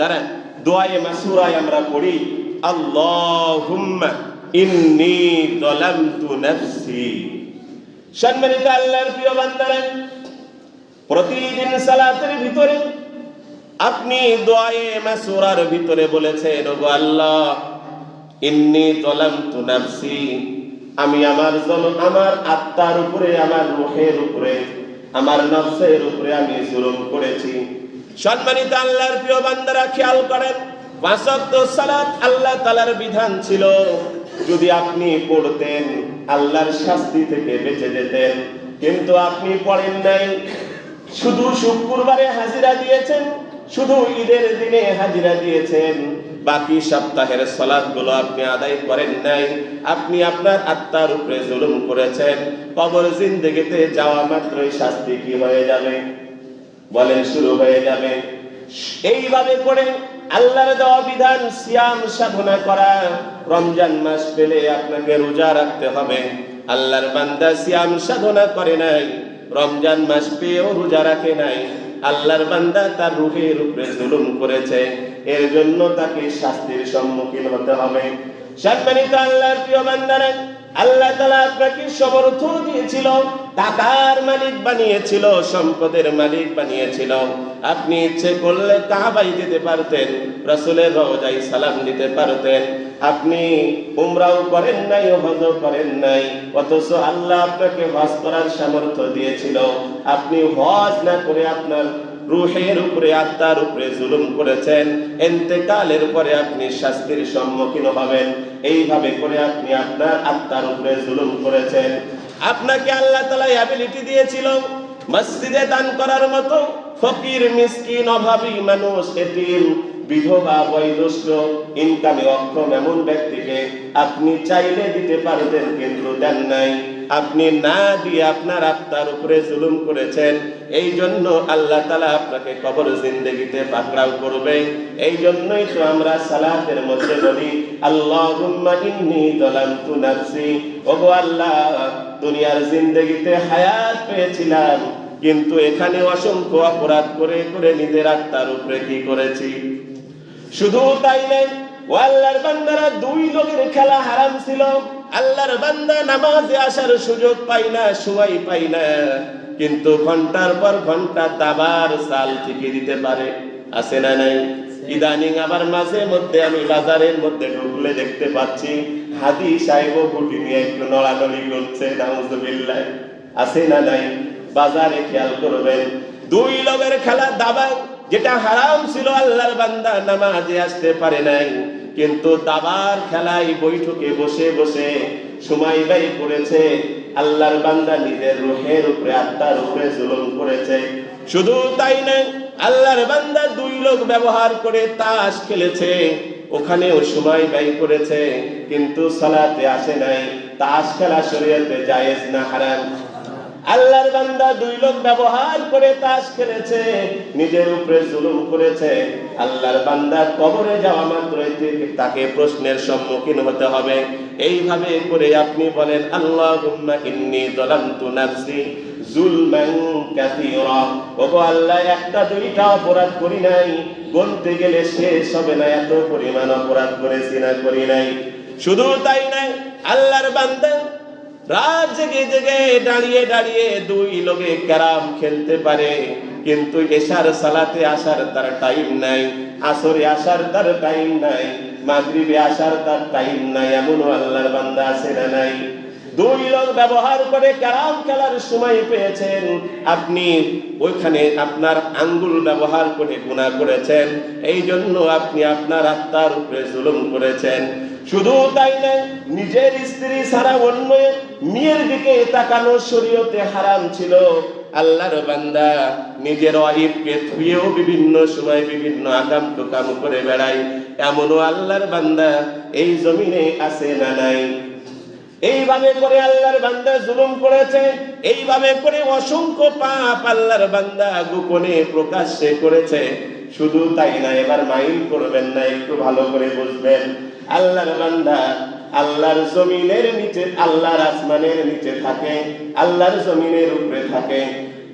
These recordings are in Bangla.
দাঁড়ান, দোয়ায়ে মাসুরায় আমরা পড়ি, আল্লাহুম্মা ইন্নী যালামতু নাফসি। সম্মানিত আল্লাহর প্রিয় বান্দারা, প্রতিদিন সালাতের ভিতরে আপনি দোয়ায়ে মাসুরার ভিতরে বলেছেন, ওগো আল্লাহ, ইন্নী যালামতু নাফসি। আমি আমার জল আমার আত্মার উপরে, আমার রূহের উপরে, আমার নফসের উপরে আমি জুলুম করেছি। সম্মানিত আল্লাহর প্রিয় বান্দারা, খেয়াল করেন সালাত আল্লাহ তালার বিধান ছিল। যদি আপনি পড়তেন, আল্লাহর শাস্তি থেকে বেঁচে যেতেন। কিন্তু আপনি পড়েন নাই। শুধু শুক্রবারে হাজিরা দিয়েছেন, শুধু ঈদের দিনে হাজিরা দিয়েছেন। বাকি সপ্তাহের সলাদগুলো আপনি আদায় করেন নাই। আপনি আপনার আত্মার উপরে জুলুম করেছেন। কবর জিন্দগিতে যাওয়া মাত্রই শাস্তি কি হয়ে যাবে? বলেন, শুরু হয়ে যাবে। এইভাবে করে আল্লাহর দেওয়া বিধান, সিয়াম সাধনা করা, রমজান মাস পেলে আপনাকে রোজা রাখতে হবে। আল্লাহর বান্দা সিয়াম সাধনা করে নাই, রমজান মাস পেয়েও রোজা রাখে নাই। আল্লাহর বান্দা তার রুহের উপরে জুলুম করেছে, এর জন্য তাকে শাস্তির সম্মুখীন হতে হবে। সম্মানিত আল্লাহর প্রিয় বান্দারা, আল্লাহ তালা আপনাকে সমর্থ দিয়েছিল। টাকার মালিক বানিয়েছিল, সম্পদের মালিক বানিয়েছিল। আপনি ইচ্ছে করলে কাবাই দিতে পারতেন, রসুলের রওজাই সালাম দিতে পারতেন। আপনি উমরাও করেন নাই হজ করেন নাই, অথচ আল্লাহ আপনাকে হজ করার সামর্থ্য দিয়েছিল। আপনি হজ না করে আপনার রুহের উপরে, আত্মার উপরে জুলুম করেছেন, এন্তেকালের পরে আপনি শাস্তির সম্মুখীন হবেন। এইভাবে করে আপনি আপনার আত্মার উপরে জুলুম করেছেন। আপনাকে আল্লাহ তালা অ্যাবিলিটি দিয়েছিল মসজিদে দান করার মতো। ফকির, মিসকিন, অভাবী মানুষ, এতিম, বিধবা, বয়োজ্যেষ্ঠ ইনকামে অক্ষম এমন ব্যক্তিকে আপনি চাইলে দিতে পারতেন কিন্তু দেন নাই। আপনি না দিয়ে আপনার আত্মার উপরে জুলুম করেছেন, এই জন্য আল্লাহ তালা আপনাকে কবর জিন্দগিতে পাকড়াও করবে। এই জন্যই তো আমরা সালাতের মধ্যে বলি, আল্লাহুম্মা ইন্নী যালামতু নাফসি। ওগো আল্লাহ দুনিয়ার জিন্দগিতে হায়াত পেয়েছিলাম, কিন্তু এখানে অসংখ্য অপরাধ করে করে নিজের আত্মার উপরে কি করেছি? শুধু তাই ও আল্লাহর বান্দারা দুই লোকের খেলা হারাম ছিল। আল্লাহর বান্দা নামাজে আসার সুযোগ পাই না, সময় পাই না, কিন্তু ঘণ্টার পর ঘণ্টা দাবার সাল থেকে দিতে পারে। আছে না নাই? ইদানিং আবার মাঝে মধ্যে আমি বাজারের মধ্যে ঢুকলে দেখতে পাচ্ছি হাদি নিয়ে একটু করছে আছে না নাই? বাজারে খেয়াল করবেন, দুই লোকের খেলা দাবা যেটা হারাম ছিল আল্লাহর বান্দা নামাজে আসতে পারে নাই। কিন্তু দাবার খেলায় বৈঠকে বসে বসে সময় ব্যয় করেছে আল্লাহর বান্দা নিজের রুহের উপরে, আত্মার উপরে জুলুম করেছে। শুধু তাই না আল্লাহর বান্দা দুই লোক ব্যবহার করে তাস খেলেছে। ওখানেও সময় ব্যয় করেছে, কিন্তু সালাতে আসে নাই। তাস খেলা শরীয়তে জায়েজ না হারাম। আল্লাহর বান্দা দুই লোক ব্যবহার করে তাস খেলেছে, নিজের উপরে জুলুম করেছে। আল্লাহর বান্দা কবরে যাওয়া মাত্রই তাকে প্রশ্নের সম্মুখীন হতে হবে। এইভাবে করে আপনি বলেন, আল্লাহুম্মা ইন্নী যালামতু নাফসি। আল্লাহ, একটা দুইটা অপরাধ করি নাই। বলতে গেলে শেষ হবে না, এত পরিমাণ অপরাধ করেছি না, করি নাই। শুধু তাই নাই আল্লাহর বান্দা রাত জেগে জেগে দাঁড়িয়ে দাঁড়িয়ে দুই লোকে ক্যারাম খেলতে পারে। কিন্তু এশার সালাতে আসার তার টাইম নাই, আসরে আসার তার টাইম নাই, মাগরিবে আসার তার টাইম নাই, এমনও আল্লাহর বান্দা আছে না নাই। দুই রং ব্যবহার করে ক্যারাম খেলার সময় পেয়েছেন। আপনি ওইখানে আপনার আঙ্গুল ব্যবহার করে গুণা করেছেন। এই জন্য আপনি আপনার আত্মার উপরে জুলুম করেছেন। শুধু তাই না, নিজের স্ত্রী ছাড়া অন্য মেয়ের দিকে তাকানো শরীয়তে হারাম ছিল। আল্লাহর বান্দা নিজের অহিবকে থুয়েও বিভিন্ন সময় বিভিন্ন আকাম টুকাম করে বেড়ায়। এমনও আল্লাহর বান্দা এই জমিনে আছে না নাই? এইভাবে করে আল্লাহর বান্দা জুলুম করেছে, এইভাবে করে অসংখ্য পাপ আল্লাহর বান্দা গোপনে প্রকাশ্যে করেছে। শুধু তাই না, এবার মাইল করবেন না, একটু ভালো করে বুঝবেন। আল্লাহর বান্দা আল্লাহর জমিনের নিচে, আল্লাহর আসমানের নিচে থাকে, আল্লাহর জমিনের উপরে থাকে।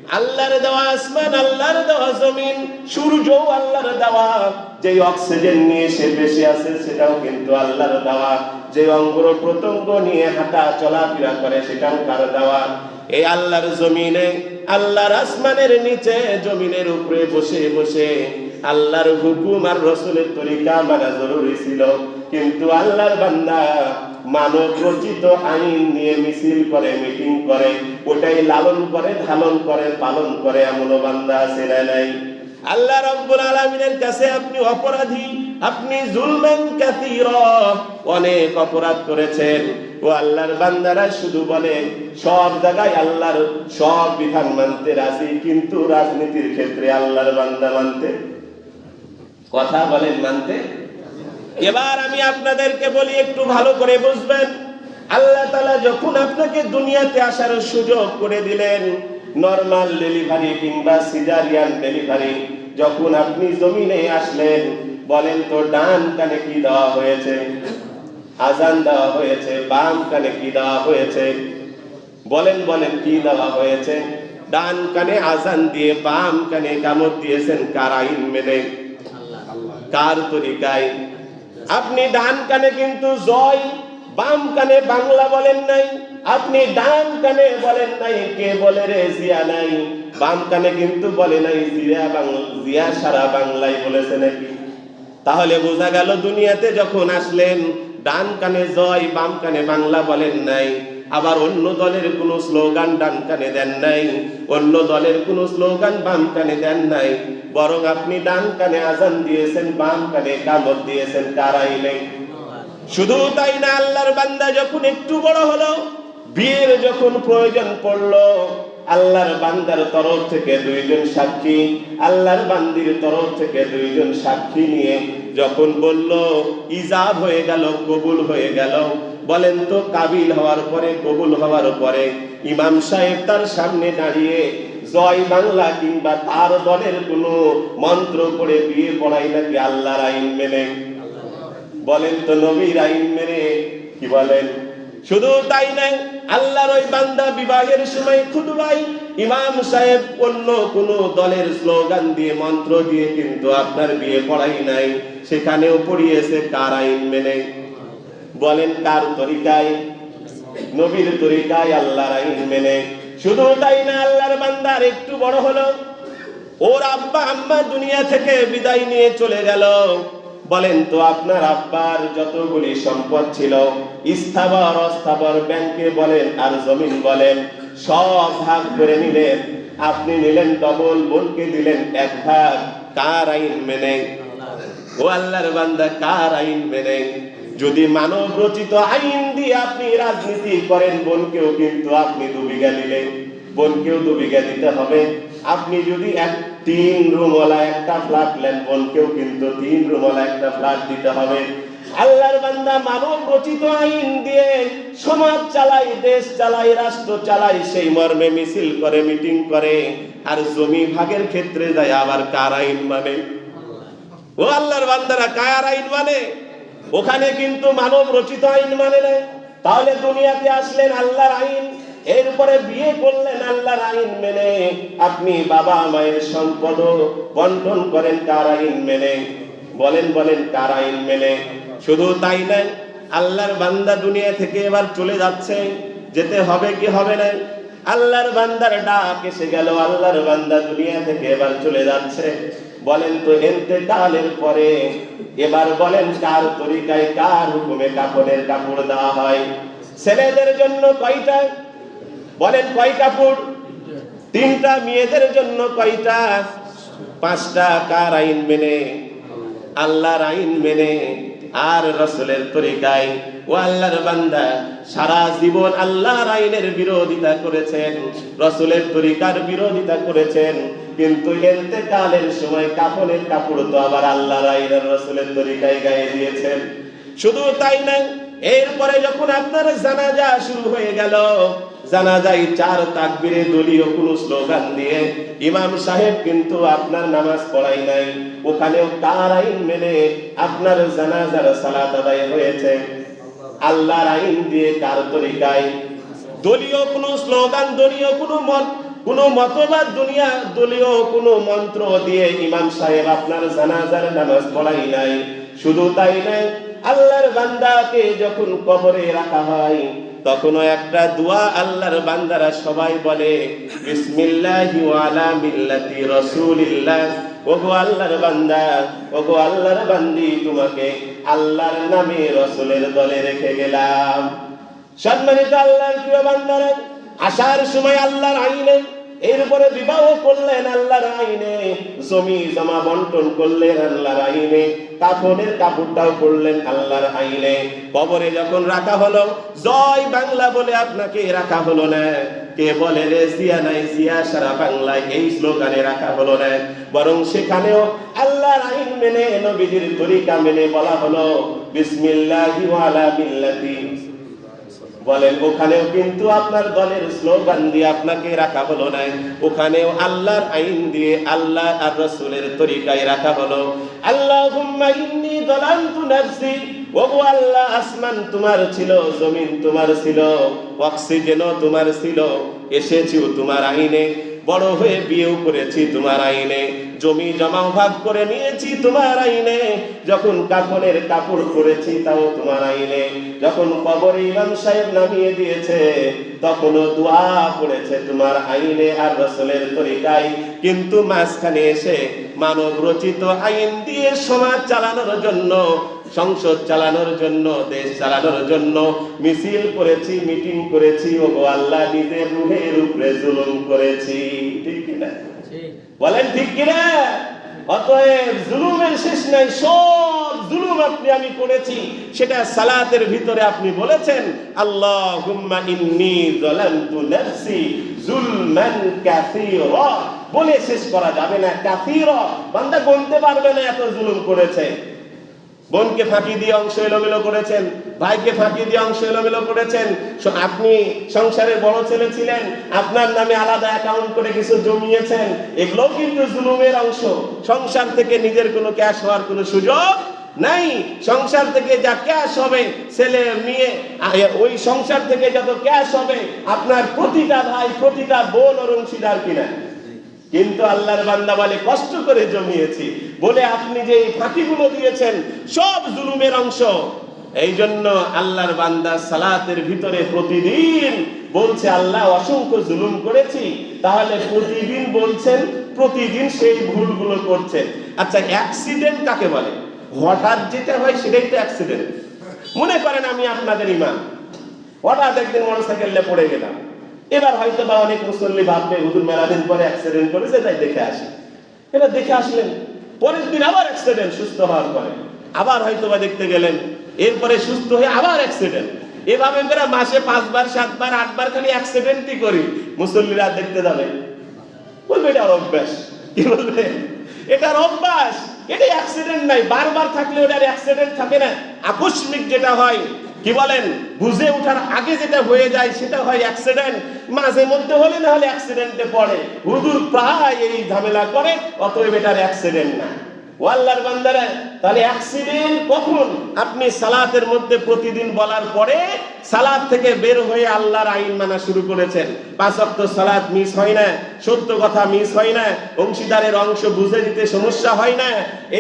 আল্লাহর দেওয়া আসমান, আল্লাহর দেওয়া জমিন, সূর্য আল্লাহর দেওয়া। যে অক্সিজেন নিয়ে সে বেশি আছে, সেটাও কিন্তু আল্লাহর দেওয়া। যে অঙ্গ প্রত্যঙ্গ নিয়ে হাঁটা চলাফেরা করে, সেটাও কার দেওয়া। এই আল্লাহর জমিনে, আল্লাহর আসমানের নিচে জমিনের উপরে বসে বসে আল্লাহর হুকুম আর রসুলের তরিকা মানা জরুরি ছিল। কিন্তু আল্লাহর বান্দা মানব রচিত আইন নিয়ে মিছিল করে, মিটিং করে, ওটাই লালন করে, ধালন করে, পালন করে, এমনও বান্দা আছে নাই? আল্লাহ রব্বুল আলামিনের কাছে আপনি অপরাধী, আপনি জুলমান কাসীরা। অনেক অপরাধ করেছেন। ও আল্লাহর বান্দারা শুধু বলে, সব জায়গায় আল্লাহর সব বিধান মানতে রাজি, কিন্তু রাজনীতির ক্ষেত্রে আল্লাহর বান্দা মানতে? কথা বলেন মানতে? এবার আমি আপনাদেরকে বলি একটু ভালো করে বুঝবেন। আল্লাহ তালা যখন আপনাকে দুনিয়াতে আসার সুযোগ করে দিলেন নর্মাল ডেলিভারি কিংবা সিজারিয়ান ডেলিভারি যখন আপনি জমিনে আসলেন বলেন তো ডান কানে কি দেওয়া হয়েছে? আজান দেওয়া হয়েছে বাম কানে কি দেওয়া হয়েছে? বলেন বলেন কি দেওয়া হয়েছে? ডান কানে আজান দিয়ে বাম কানে কামড় দিয়েছেন কার আইন মেনে? কার তরিকায়? আপনি ডান কানে কিন্তু জয়, বাম কানে বাংলা বলেন নাই। আপনি ডান কানে বলেন নাই, কে বলে রে জিয়া নাই? বাম কানে কিন্তু বলে নাই, জিয়া বাংলা জিয়া সারা বাংলায় বলেছে নাকি? তাহলে বোঝা গেল দুনিয়াতে যখন আসলেন, ডান কানে জয়, বাম কানে বাংলা বলেন নাই। আবার অন্য দলের কোনো স্লোগান ডান কানে দেন নাই, অন্য দলের কোনো স্লোগান বাম কানে দেন নাই। বরং আপনি ডান কানে আজান দিয়েছেন, বাম কানে কামড় দিয়েছেন কারাই নেই। শুধু তাই না, আল্লাহর বান্দা যখন একটু বড় হলো, বিয়ের যখন প্রয়োজন পড়ল, আল্লাহর বান্দার তরফ থেকে দুইজন সাক্ষী, আল্লাহর বান্দির তরফ থেকে দুইজন সাক্ষী নিয়ে যখন বলল, ইজাব হয়ে গেল, কবুল হয়ে গেল। বলেন তো, কাবিল হওয়ার পরে, কবুল হওয়ার পরে ইমাম সাহেব তার সামনে দাঁড়িয়ে জয় বাংলা কিংবা তার দলের কোনো মন্ত্র করে বিয়ে পড়াই নাকি আল্লাহর আইন মেনে? বলেন তো নবীর আইন মেনে, কি বলেন? শুধু তাই নাই আল্লাহর ওই বান্দা বিবাহের সময় খুদবাই ইমাম সাহেব অন্য কোন দলের স্লোগান দিয়ে, মন্ত্র দিয়ে কিন্তু আপনার বিয়ে পড়াই নাই। সেখানেও পড়িয়েছে কার আইন মেনে? বলেন কার তরিকায়? নবীর তরিকায় আল্লাহর আইন মেনে। শুধু তাই না, আল্লাহর বান্দার একটু বড় হলো। ওর আব্বা আম্মা দুনিয়া থেকে বিদায় নিয়ে চলে গেল। বলেন তো, আপনার আব্বার যতগুলি সম্পদ ছিল, স্থাবর, অস্থাবর ব্যাংকে বলেন আর জমিন বলেন, সব ভাগ করে নিলেন। আপনি নিলেন ডবল বোনকে দিলেন এক ভাগ। কার আইন মেনে? ও আল্লাহর বান্দা, কার আইন মেনে? যদি মানব রচিত আইন দিয়ে আপনি রাজনীতি করেন, বোনকেও কিন্তু আপনি দুবিঘা নিলেন বোনকেও দুবিঘা দিতে হবে। আপনি যদি এক তিন রুমওয়ালা একটা ফ্ল্যাট নেন, বোনকেও কিন্তু তিন রুমওয়ালা একটা ফ্ল্যাট দিতে হবে। আল্লাহর বান্দা মানব রচিত আইন দিয়ে সমাজ চালাই, দেশ চালাই, রাষ্ট্র চালাই, সেই মর্মে মিছিল করে, মিটিং করে, আর জমি ভাগের ক্ষেত্রে যায়, আবার কার আইন মানে? ও আল্লাহর বান্দারা কার আইন মানে? ওখানে কিন্তু মানব রচিত আইন মানে না তাহলে দুনিয়াতে আসলেন আল্লাহর আইন, এরপরে বিয়ে করলেন আল্লাহর আইন মেনে। আপনি বাবা মায়ের সম্পদ বন্টন করেন কার আইন মেনে? বলেন বলেন, কার আইন মেনে? শুধু তাই না আল্লাহর বান্দা দুনিয়া থেকে এবার চলে যাচ্ছে। যেতে হবে কি হবে না? আল্লাহর বান্দার ডাক এসে গেল, আল্লাহর বান্দা দুনিয়া থেকে এবার চলে যাচ্ছে। বলেন তো এতেকালের পরে, এবার বলেন কার তরিকায় কার হুকুমে কাপড়ের কাপড় দেওয়া হয়? ছেলেদের জন্য কয়টা? বলেন কয় কাপড়? তিনটা, মেয়েদের জন্য কয়টা? পাঁচটা, কার আইন মেনে? আল্লাহর আইন মেনে? আর রসুলের তরিকায়। ও আল্লাহর বান্দা, সারা জীবন আল্লাহর আইনের বিরোধিতা করেছেন, রসুলের তরিকার বিরোধিতা করেছেন, কিন্তু এতেকালের সময় কাপড়ের কাপড় তো আবার আল্লাহর আইনের, রসুলের তরিকায় গায়ে দিয়েছেন। শুধু তাই না এরপরে যখন আপনার জানাজা শুরু হয়ে গেল জানাজাই চার তাকবীরে দলীয় কোন স্লোগান দিয়ে ইমাম সাহেব কিন্তু আপনার নামাজ পড়াই নাই। ওখানেও কার আইন মেনে আপনার জানাজার সালাত আদায় হয়েছে। আল্লাহর আইন দিয়ে কার তরিকায়? দলীয় কোনো স্লোগান, দলীয় কোনো মত, কোনো মতবাদ দুনিয়া, দলীয় কোনো মন্ত্র দিয়ে ইমাম সাহেব আপনার জানাজার নামাজ পড়াই নাই। শুধু তাই নাই আল্লাহর বান্দাকে যখন কবরে রাখা হয় তখনও একটা দোয়া আল্লাহর বান্দারা সবাই বলে, বিসমিল্লাহি ওয়ালা মিল্লাতি রাসূলিল্লাহ। ওগো আল্লাহর বান্দা, ওগো আল্লাহর বান্দি, তোমাকে আল্লাহর নামে রসুলের দলে রেখে গেলাম। সম্মানিত আল্লাহর প্রিয় বান্দারা, আসার সময় আল্লাহর আইনে এরপরে বিবাহ করলেন আল্লাহর আইনে। জমি জমা বন্টন করলেন আল্লাহর আইনে। কাপড়ের কাপড়টাও পড়লেন আল্লাহর আইনে। কবরে যখন রাখা হলো, জয় বাংলা বলে আপনাকে রাখা হলো না। কে বলে রে, জিয়া নাই, জিয়া, সারা বাংলায় এই স্লোগানে রাখা হলো না। বরং সেখানেও আল্লাহর আইন মেনে, নবীজির তরিকা মেনে বলা হলো, বিসমিল্লাহি ওয়ালা মিল্লাতি বলেন, ওখানেও কিন্তু আপনার দলের স্লোগান দিয়ে আপনাকে রাখা হলো না। ওখানেও আল্লাহর আইন দিয়ে আল্লাহ আর রসুলের তরিকায় রাখা হলো। আল্লাহ ইন্নী দলান্তু নাফসি ওগো আল্লাহ, আসমান তোমার ছিল, জমিন তোমার ছিল, অক্সিজেনও তোমার ছিল, এসেছিও তোমার আইনে। বড় হয়ে বিয়েও করেছি তোমার আইনে। জমি জমা ভাগ করে নিয়েছি তোমার আইনে। যখন কাপড়ের কাপড় করেছি তাও তোমার আইনে। যখন কবরে ইমাম সাহেব নামিয়ে দিয়েছে, তখনও দোয়া পড়েছে তোমার আইনে আর রসলের তরিকায়। কিন্তু মাঝখানে এসে মানব রচিত আইন দিয়ে সমাজ চালানোর জন্য সংসদ চালানোর জন্য, দেশ চালানোর জন্য মিছিল করেছি, মিটিং করেছি ও আল্লাহ নিজের রুহের উপরে জুলুম করেছি। ঠিক কিনা? বলেন ঠিক কিনা? অতএব জুলুমের শেষ নাই, সব জুলুম আপনি, আমি করেছি। সেটা সালাতের ভিতরে আপনি বলেছেন আল্লাহ হুম্মা ইন্নি যালামতু নাফসি জুলমান কাসীরা। বলে শেষ করা যাবে না, কাসীরা। বান্দা গুনতে পারবে না এত জুলুম করেছে। বোনকে ফাঁকি দিয়ে অংশ এলোমেলো করেছেন, ভাইকে ফাঁকি দিয়ে অংশ এলোমেলো করেছেন। আপনি সংসারের বড় ছেলে ছিলেন, আপনার নামে আলাদা অ্যাকাউন্ট করে কিছু জমিয়েছেন, এগুলোও কিন্তু জুলুমের অংশ। সংসার থেকে নিজের কোনো ক্যাশ হওয়ার কোনো সুযোগ নাই। সংসার থেকে যা ক্যাশ হবে, ছেলে, মেয়ে ওই সংসার থেকে যত ক্যাশ হবে, আপনার প্রতিটা ভাই, প্রতিটা বোন ওর অংশীদার কিনা। কিন্তু আল্লাহর বান্দা বলে, কষ্ট করে জমিয়েছি। বলে, আপনি যে এই ফাঁকিগুলো দিয়েছেন, সব জুলুমের অংশ। এই জন্য আল্লাহর বান্দা সালাতের ভিতরে প্রতিদিন বলছে, আল্লাহ, অসংখ্য জুলুম করেছি। তাহলে প্রতিদিন বলছেন, প্রতিদিন সেই ভুলগুলো করছেন। আচ্ছা অ্যাক্সিডেন্ট কাকে বলে? হঠাৎ যেটা হয় সেটাই তো অ্যাক্সিডেন্ট মনে করেন আমি আপনাদের ইমাম। হঠাৎ একদিন মোটরসাইকেলে পড়ে গেলাম। এবার হয়তো বা অনেক মুসল্লি ভাববে, হুজুর মেলা দিন পরে অ্যাক্সিডেন্ট করেছে, তাই দেখে আসি। এবার দেখে আসলেন, পরের দিন আবার অ্যাক্সিডেন্ট সুস্থ হওয়ার পরে। আবার হয়তো বা দেখতে গেলেন, এরপরে সুস্থ হয়ে আবার অ্যাক্সিডেন্ট এভাবে করে মাসে পাঁচবার, সাতবার, আটবার খালি অ্যাক্সিডেন্টই করি। মুসল্লিরা দেখতে যাবে। বলবে এটা অভ্যাস, কি বলবে? এটার অভ্যাস এটা অ্যাক্সিডেন্ট নাই। বারবার থাকলে ওটার অ্যাক্সিডেন্ট থাকে না। আকস্মিক যেটা হয় কি বলেন? বুঝে ওঠার আগে যেটা হয়ে যায় সেটা হয় অ্যাক্সিডেন্ট মাঝে মধ্যে হলে না হলে অ্যাক্সিডেন্টে পড়ে। হুজুর প্রায় এই ঝামেলা করে, অতএব এটার অ্যাক্সিডেন্ট না। আল্লাহর বান্দারা, তাহলে অ্যাক্সিডেন্ট কখন? আপনি সালাতের মধ্যে প্রতিদিন বলার পরে সালাত থেকে বের হয়ে আল্লাহর আইন মানা শুরু করেছেন। পাঁচ ওয়াক্ত সালাত মিস হয় না, সত্য কথা মিস হয় না, অংশীদারের অংশ বুঝে দিতে সমস্যা হয় না।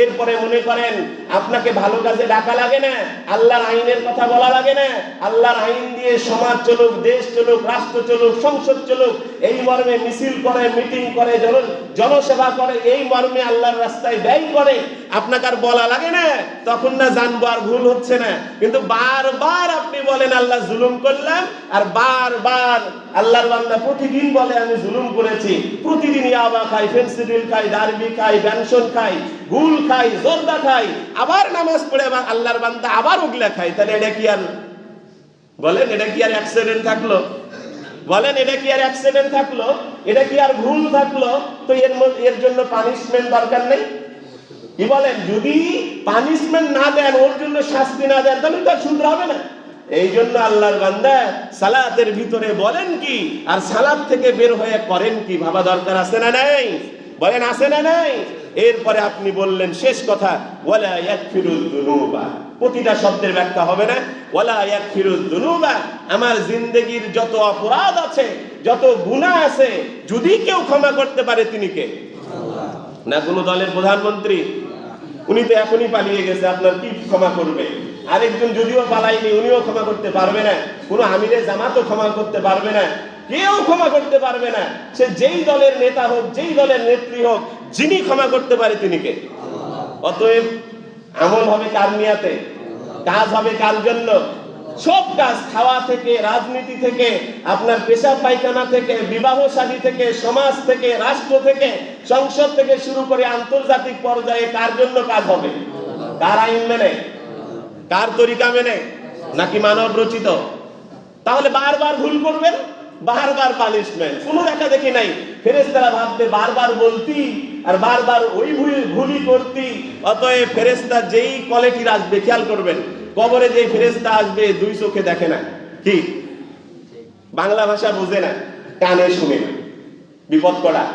এরপরে মনে করেন, আপনাকে ভালো কাজে ডাকা লাগে না, আল্লাহর আইনের কথা বলা লাগে না, আল্লাহর আইন দিয়ে সমাজ চলুক, দেশ চলুক, রাষ্ট্র চলুক, সংসদ চলুক, এই মর্মে মিছিল করে, মিটিং করে জনসেবা করে, এই মর্মে আল্লাহর রাস্তায় ব্যয় করে আপনাকে আর বলা লাগে না। তখন না জানব আর ভুল হচ্ছে না। কিন্তু বারবার আপনি বলেন, আল্লাহ জুলুম করলাম, আর বারবার আল্লাহর বান্দা প্রতিদিন বলে, আমি জুলুম করেছি। প্রতিদিন ইয়াবা খাই ফেন্সিডিল খাই ডারবি খাই ব্যঞ্জন খাই গুল খাই জর্দা খাই, আবার নামাজ পড়ে আবার আল্লাহর বান্দা আবার উগলা খাই তাহলে এটা কি আর বলেন, এটা কি আর অ্যাক্সিডেন্ট থাকল? বলেন, এটা কি আর অ্যাক্সিডেন্ট থাকল? এটা কি আর ভুল থাকল? তো এর এর জন্য পানিশমেন্ট দরকার নেই? কি বলেন? যদি পানিশমেন্ট না দেন, ওর জন্য শাস্তি না দেন, তাহলে তো আর শুনতে হবে না। এই জন্য আল্লাহর বান্দা সালাতের ভিতরে বলেন কি? আর সালাত থেকে বের হয়ে করেন কি? ভাবা দরকার আছে না নাই? বলেন, আছে না নাই? এরপরে আপনি বললেন, শেষ কথা, ওয়ালা ইয়াকফিরুল দুনুবা প্রতিটা শব্দের ব্যাখ্যা হবে না। ওয়ালা ইয়াকফিরুল দুনুবা আমার জিন্দেগির যত অপরাধ আছে, যত গুনাহ আছে, যদি কেউ ক্ষমা করতে পারে, তিনি কে? না কোনো দলের প্রধানমন্ত্রী উনি তো এখনই পালিয়ে গেছে, আপনার কি ক্ষমা করবে? আরেকজন যদিও পালাইনি উনিও ক্ষমা করতে পারবে না। কোনো আমিরে জামাতও ক্ষমা করতে পারবে না। কেউ ক্ষমা করতে পারবে না। সে যেই দলের নেতা হোক, যেই দলের নেত্রী হোক, যিনি ক্ষমা করতে পারে তিনি কে? অতএব আমল হবে কার নিয়াতে? কাজ হবে কার জন্য? সব কাজ খাওয়া থেকে, রাজনীতি থেকে, আপনার পেশা পায়খানা থেকে বিবাহ শাদী থেকে, সমাজ থেকে, রাষ্ট্র থেকে, সংসদ থেকে শুরু করে আন্তর্জাতিক পর্যায়ে কার জন্য কাজ হবে? কার আইন মেনে? কার তরিকা মেনে? নাকি মানব রচিত? তাহলে বারবার ভুল করবেন, বারবার পানিশমেন্ট কোনো দেখা দেখি নাই ফেরেস্তারা ভাববে বারবার বলতি আর বারবার ওই ভুল ভুলই করতি। অতএব ফেরেস্তা যেই কোয়ালিটির আসবে, খেয়াল করবেন। কবরে যে ফেরেস্তা আসবে দুই চোখে দেখে না। কি? বাংলা ভাষা বুঝে না, কানে শুনে না। বিপদ করা।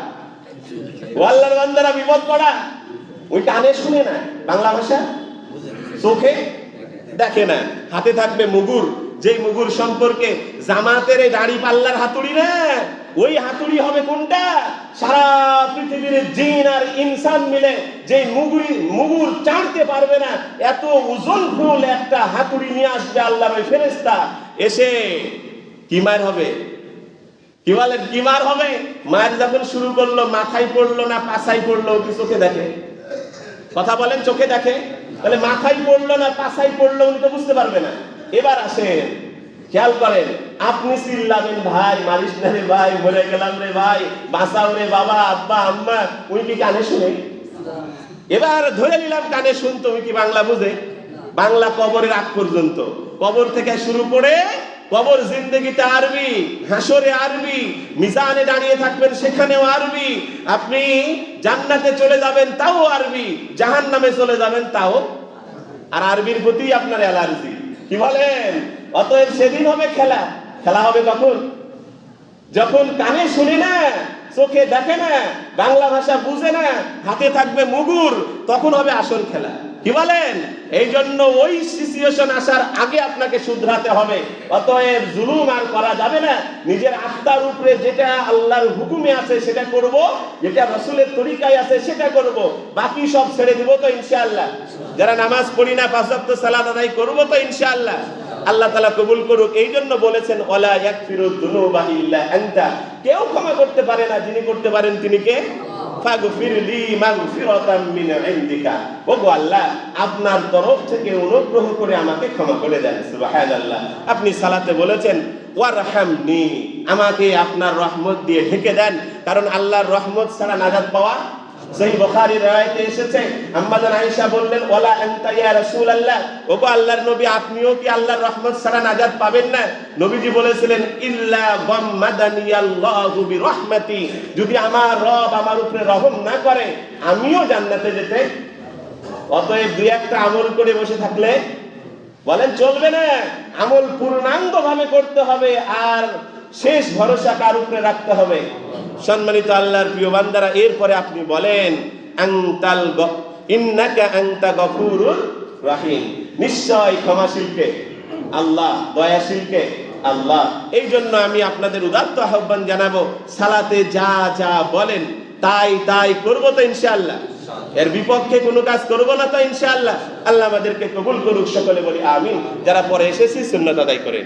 ওয়াল্লার বান্দারা, বিপদ করা। ওই কানে শুনে না, বাংলা ভাষা? চোখে দেখে না। হাতে থাকবে মুগুর। যেই মুগুর সম্পর্কে জামাতের এই দাড়ি পাল্লার হাতুড়ি না ওই হাতুড়ি হবে কোনটা? সারা পৃথিবীর জিন আর ইনসান মিলে যে মুগুরি মুগুর চাড়তে পারবে না, এত ওজন ফুল একটা হাতুড়ি নিয়ে আসবে আল্লাহর ওই ফেরেস্তা এসে কি মার হবে? কি বলেন, কি মার হবে? মায়ের যখন শুরু করল, মাথায় পড়ল না পাছায় পড়ল কি চোখে দেখে? কথা বলেন, চোখে দেখে। তাহলে মাথায় পড়ল না পাছায় পড়ল, উনি তো বুঝতে পারবে না। এবার আসেন, খেয়াল করেন, আপনি চিল্লাবেন, ভাই মারিস না রে ভাই, মরে গেলাম রে ভাই, বাঁচাও রে বাবা, আব্বা, আম্মা, উনি কি কানে শুনে? এবার ধরে নিলাম কানে শুনতো, উনি কি বাংলা বুঝে? বাংলা কবরের আগ পর্যন্ত। কবর থেকে শুরু করে কবর জিন্দগিতে আরবি হাসরে আরবি, মিজানে দাঁড়িয়ে থাকবেন সেখানেও আরবি। আপনি জান্নাতে চলে যাবেন, তাও আরবি জাহান নামে চলে যাবেন, তাও আর আরবির প্রতি আপনার অ্যালার্জি। কি বলেন অতএব সেদিন হবে খেলা। খেলা হবে কখন? যখন কানে শুনে না, চোখে দেখে না, বাংলা ভাষা বুঝে না, হাতে থাকবে মুগুর, তখন হবে আসল খেলা। কি বলেন? এই জন্য ওই সিচুয়েশন আসার আগে আপনাকে শুধরাতে হবে। অতএব জুলুম আর করা যাবে না। নিজের আত্মার উপরে যেটা আল্লাহর হুকুমে আছে সেটা করব, যেটা রসুলের তরিকায় আছে সেটা করব। বাকি সব ছেড়ে দিব তো ইনশাআল্লাহ। যারা নামাজ পড়ি না সালাত আদায় করব তো ইনশাআল্লাহ। আল্লাহ তালা কবুল করুক। এই জন্য বলেছেন ওলা ইয়াকফিরু আনতা। কেউ ক্ষমা করতে পারে না। যিনি করতে পারেন তিনি কে? ফাগফিরলি মাগফিরাতাম মিন ইনদিকা। ওগো আল্লাহ, আপনার তরফ থেকে অনুগ্রহ করে আমাকে ক্ষমা করে দেন, সুবহানাল্লাহ। আপনি সালাতে বলেছেন, ওয়ারহামনি আমাকে আপনার রহমত দিয়ে ঢেকে দেন, কারণ আল্লাহর রহমত ছাড়া নাজাত পাওয়া সেই বুখারীর রায়তে এসেছে। আম্মাজান আয়েশা বললেন, ওয়ালা আনতা ইয়া রাসূলুল্লাহ? ওগো আল্লাহর নবী, আপনিও কি আল্লাহর রহমত ছাড়া নাজাত পাবেন না? নবীজি বলেছিলেন, ইল্লা গাম্মাদানি আল্লাহু বিরহমাতি। যদি আমার রব আমার উপরে রহম না করে, আমিও জান্নাতে যেতে। অতএব দুই একটা আমল করে বসে থাকলে বলেন, চলবে না। আমল পূর্ণাঙ্গ ভাবে করতে হবে আর শেষ ভরসা কার উপরে রাখতে হবে? সম্মানিত আল্লাহর প্রিয় বান্দারা, এরপরে আপনি বলেন আংতাল ইন্নাকা আংতা গফুরুর রাহিম। নিশ্চয় ক্ষমাশীলকে, আল্লাহ দয়াশীলকে, আল্লাহ। এই জন্য আমি আপনাদের উদাত্ত আহ্বান জানাব, সালাতে যা যা বলেন, তাই তাই করব তো ইনশাআল্লাহ। এর বিপক্ষে কোনো কাজ করব না তো ইনশাআল্লাহ। আল্লাহ আমাদেরকে কবুল করুক, সকলে বলি আমিন। যারা পরে এসেছি, সুন্নত আদায় করে।